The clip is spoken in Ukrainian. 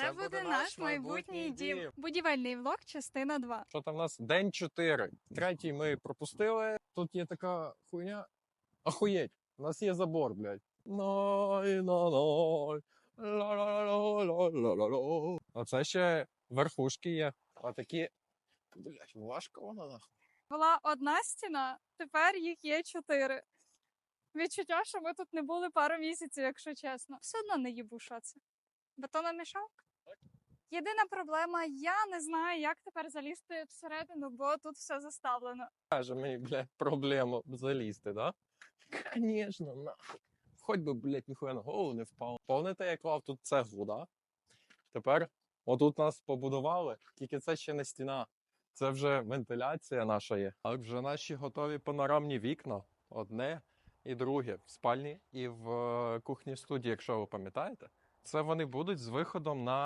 Це, буде наш майбутній дім. Будівельний влог, частина 2. Що там в нас? День 4. Третій ми пропустили. Тут є така хуйня. Охуєть. У нас є забор, блядь. Ной, на, ной. Ла-ла-ла-ла-ла-ла-ла. А це ще верхушки є. А такі. Блядь, важко воно нахуй. Була одна стіна, тепер їх є чотири. Відчуття, що ми тут не були пару місяців, якщо чесно. Все одно не їбу, що це. Бетономішалка? Єдина проблема, я не знаю, як тепер залізти всередину, бо тут все заставлено. Каже мені, блядь, проблему залізти, да? Конечно, нахуй. Хоч би, блядь, ніхуя на голову не впав. Помните, я клав тут цеглу, да? Тепер отут нас побудували, тільки це ще не стіна. Це вже вентиляція наша є. А вже наші готові панорамні вікна. Одне і друге в спальні і в е, кухні студії, якщо ви пам'ятаєте. Це вони будуть з виходом на